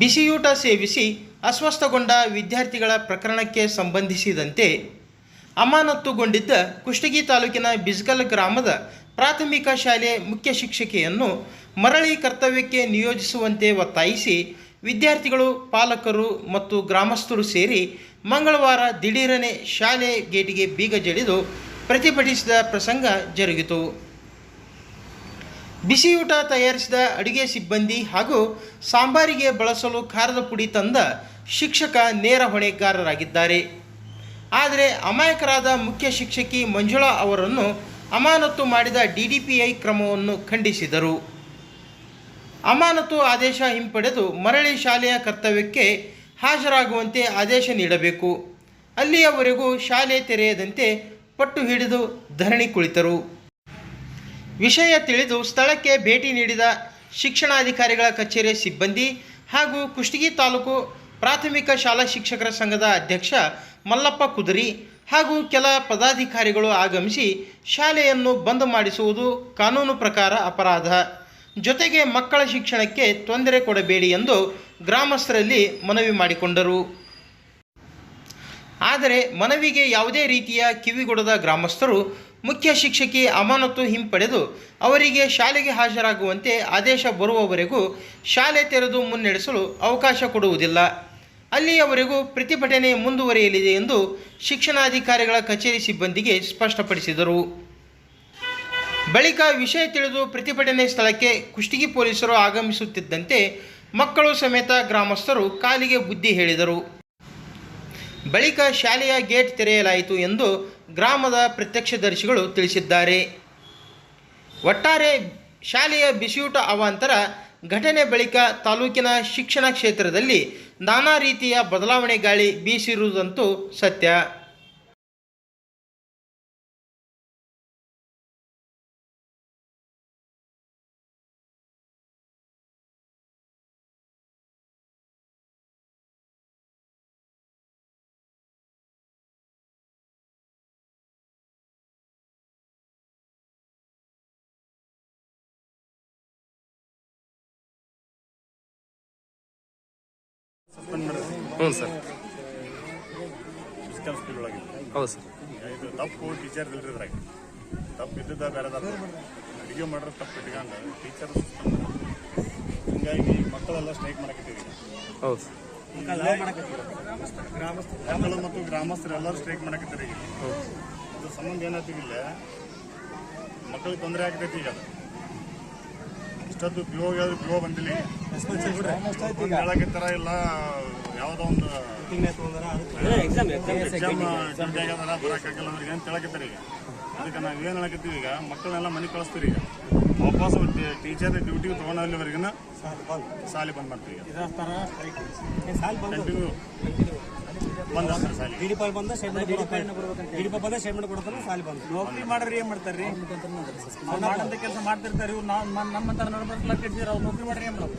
ಬಿಸಿಯೂಟ ಸೇವಿಸಿ ಅಸ್ವಸ್ಥಗೊಂಡ ವಿದ್ಯಾರ್ಥಿಗಳ ಪ್ರಕರಣಕ್ಕೆ ಸಂಬಂಧಿಸಿದಂತೆ ಅಮಾನತುಗೊಂಡಿದ್ದ ಕುಷ್ಟಗಿ ತಾಲೂಕಿನ ಬಿಜ್ಗಲ್ ಗ್ರಾಮದ ಪ್ರಾಥಮಿಕ ಶಾಲೆ ಮುಖ್ಯ ಶಿಕ್ಷಕಿಯನ್ನು ಮರಳಿ ಕರ್ತವ್ಯಕ್ಕೆ ನಿಯೋಜಿಸುವಂತೆ ಒತ್ತಾಯಿಸಿ ವಿದ್ಯಾರ್ಥಿಗಳು ಪಾಲಕರು ಮತ್ತು ಗ್ರಾಮಸ್ಥರು ಸೇರಿ ಮಂಗಳವಾರ ದಿಢೀರನೆ ಶಾಲೆ ಗೇಟಿಗೆ ಬೀಗ ಜಡಿದು ಪ್ರತಿಭಟಿಸಿದ ಪ್ರಸಂಗ ಜರುಗಿತು. ಬಿಸಿಯೂಟ ತಯಾರಿಸಿದ ಅಡುಗೆ ಸಿಬ್ಬಂದಿ ಹಾಗೂ ಸಾಂಬಾರಿಗೆ ಬಳಸಲು ಖಾರದ ಪುಡಿ ತಂದ ಶಿಕ್ಷಕ ನೇರ ಹೊಣೆಗಾರರಾಗಿದ್ದಾರೆ. ಆದರೆ ಅಮಾಯಕರಾದ ಮುಖ್ಯ ಶಿಕ್ಷಕಿ ಮಂಜುಳಾ ಅವರನ್ನು ಅಮಾನತು ಮಾಡಿದ ಡಿಡಿಪಿಐ ಕ್ರಮವನ್ನು ಖಂಡಿಸಿದರು. ಅಮಾನತು ಆದೇಶ ಹಿಂಪಡೆದು ಮರಳಿ ಶಾಲೆಯ ಕರ್ತವ್ಯಕ್ಕೆ ಹಾಜರಾಗುವಂತೆ ಆದೇಶ ನೀಡಬೇಕು. ಅಲ್ಲಿಯವರೆಗೂ ಶಾಲೆ ತೆರೆಯದಂತೆ ಪಟ್ಟು ಹಿಡಿದು ಧರಣಿ ಕುಳಿತರು. ವಿಷಯ ತಿಳಿದು ಸ್ಥಳಕ್ಕೆ ಭೇಟಿ ನೀಡಿದ ಶಿಕ್ಷಣಾಧಿಕಾರಿಗಳ ಕಚೇರಿ ಸಿಬ್ಬಂದಿ ಹಾಗೂ ಕುಷ್ಟಗಿ ತಾಲೂಕು ಪ್ರಾಥಮಿಕ ಶಾಲಾ ಶಿಕ್ಷಕರ ಸಂಘದ ಅಧ್ಯಕ್ಷ ಮಲ್ಲಪ್ಪ ಕುದರಿ ಹಾಗೂ ಕೆಲ ಪದಾಧಿಕಾರಿಗಳು ಆಗಮಿಸಿ ಶಾಲೆಯನ್ನು ಬಂದ್ ಮಾಡಿಸುವುದು ಕಾನೂನು ಪ್ರಕಾರ ಅಪರಾಧ. ಜೊತೆಗೆ ಮಕ್ಕಳ ಶಿಕ್ಷಣಕ್ಕೆ ತೊಂದರೆ ಕೊಡಬೇಡಿ ಎಂದು ಗ್ರಾಮಸ್ಥರಲ್ಲಿ ಮನವಿ ಮಾಡಿಕೊಂಡರು. ಆದರೆ ಮನವಿಗೆ ಯಾವುದೇ ರೀತಿಯ ಕಿವಿಗೊಡದ ಗ್ರಾಮಸ್ಥರು ಮುಖ್ಯ ಶಿಕ್ಷಕಿ ಅಮಾನತು ಹಿಂಪಡೆದು ಅವರಿಗೆ ಶಾಲೆಗೆ ಹಾಜರಾಗುವಂತೆ ಆದೇಶ ಬರುವವರೆಗೂ ಶಾಲೆ ತೆರೆದು ಮುನ್ನಡೆಸಲು ಅವಕಾಶ ಕೊಡುವುದಿಲ್ಲ. ಅಲ್ಲಿಯವರೆಗೂ ಪ್ರತಿಭಟನೆ ಮುಂದುವರಿಯಲಿದೆ ಎಂದು ಶಿಕ್ಷಣಾಧಿಕಾರಿಗಳ ಕಚೇರಿ ಸಿಬ್ಬಂದಿಗೆ ಸ್ಪಷ್ಟಪಡಿಸಿದರು. ಬಳಿಕ ವಿಷಯ ತಿಳಿದು ಪ್ರತಿಭಟನೆ ಸ್ಥಳಕ್ಕೆ ಕುಷ್ಟಗಿ ಪೊಲೀಸರು ಆಗಮಿಸುತ್ತಿದ್ದಂತೆ ಮಕ್ಕಳು ಸಮೇತ ಗ್ರಾಮಸ್ಥರು ಕಾಲಿಗೆ ಬುದ್ಧಿ ಹೇಳಿದರು. ಬಳಿಕ ಶಾಲೆಯ ಗೇಟ್ ತೆರೆಯಲಾಯಿತು ಎಂದು ಗ್ರಾಮದ ಪ್ರತ್ಯಕ್ಷದರ್ಶಿಗಳು ತಿಳಿಸಿದ್ದಾರೆ. ಒಟ್ಟಾರೆ ಶಾಲೆಯ ಬಿಸಿಯೂಟ ಅವಾಂತರ ಘಟನೆ ಬಳಿಕ ತಾಲೂಕಿನ ಶಿಕ್ಷಣ ಕ್ಷೇತ್ರದಲ್ಲಿ ನಾನಾ ರೀತಿಯ ಬದಲಾವಣೆ ಗಾಳಿ ಬೀಸಿರುವುದಂತೂ ಸತ್ಯ. ಹ್ಞೂ ಸರ್. ಫಿಸಿಕಲ್ ಸ್ಕೂಲ್ ಒಳಗೆ. ಹೌದು ಸರ್. ಇದು ತಪ್ಪು ಟೀಚರ್ ಇಲ್ರಿ ಇದ್ರಾಗ ತಪ್ಪು ಇದ್ದದ ಬೇರೆದ ಅಡುಗೆ ಮಾಡ್ರೆ ತಪ್ಪು ಇಟ್ಕೊಂಡು ಟೀಚರ್ ಹಿಂಗಾಗಿ ಮಕ್ಕಳೆಲ್ಲ ಸ್ಟ್ರೈಕ್ ಮಾಡಕತ್ತೀವಿ ಹೌದು ಮಕ್ಕಳು ಮತ್ತು ಗ್ರಾಮಸ್ಥರು ಎಲ್ಲರೂ ಸ್ಟ್ರೈಕ್ ಮಾಡಕತ್ತೀರಿ ಅದ್ರ ಸಂಬಂಧ ಏನಾಗ್ತಿದಿಲ್ಲ ಮಕ್ಕಳಿಗೆ ತೊಂದರೆ ಆಗ್ತೈತಿ ಈಗ ಅದು. ಇಷ್ಟೊತ್ತು ಪಿ ಓ ಪಿ ಬಂದಿಲ್ಲ. ಹೇಳಕತ್ತಾರ ಇಲ್ಲ. ಯಾವುದೋ ಒಂದು ಎಕ್ಸಾಮ್ ಬರೋಕ್ಕಾಗಲ್ಲ. ಅವ್ರಿಗೆ ಅಂತ ಹೇಳಕತ್ತಾರೆ ಈಗ? ಅದಕ್ಕೆ ನಾವು ಏನು ಹೇಳಕತ್ತೀವಿ ಈಗ? ಮಕ್ಕಳನ್ನೆಲ್ಲ ಮನೆ ಕಳಿಸ್ತೀವಿ ಈಗ. ವಾಪಸ್ ಟೀಚರ್ ಡ್ಯೂಟಿ ತೊಗೊಂಡಲ್ಲಿವರೆಗಿನ ಸಾಲಿ ಬಂದ್. ಮಾಡ್ತೀವಿ ಈಗ. ಬಂದ್. ಸಾಲಿ. ಬಂದ ಸ್ಟೇಟ್ಮೆಂಟ್ ಬಂದ ಸ್ಟೇಟ್ಮೆಂಟ್ ಕೊಡ್ತಾನೆ ಸಾಲಿ ಬಂದ. ನೌಕರಿ ಮಾಡ್ರಿ ಏನ್ ಮಾಡ್ತಾರ್ರಿ? ಮಾಡಂತ ಕೆಲಸ ಮಾಡ್ತಿರ್ತಾರೆ ಇವ್ರು. ನಮ್ಮಂತರ ನಡ್ಬರ್ಕ್ ಅವ್ರು? ನೌಕರಿ ಮಾಡ್ರಿ ಏನ್ ಮಾಡೋದು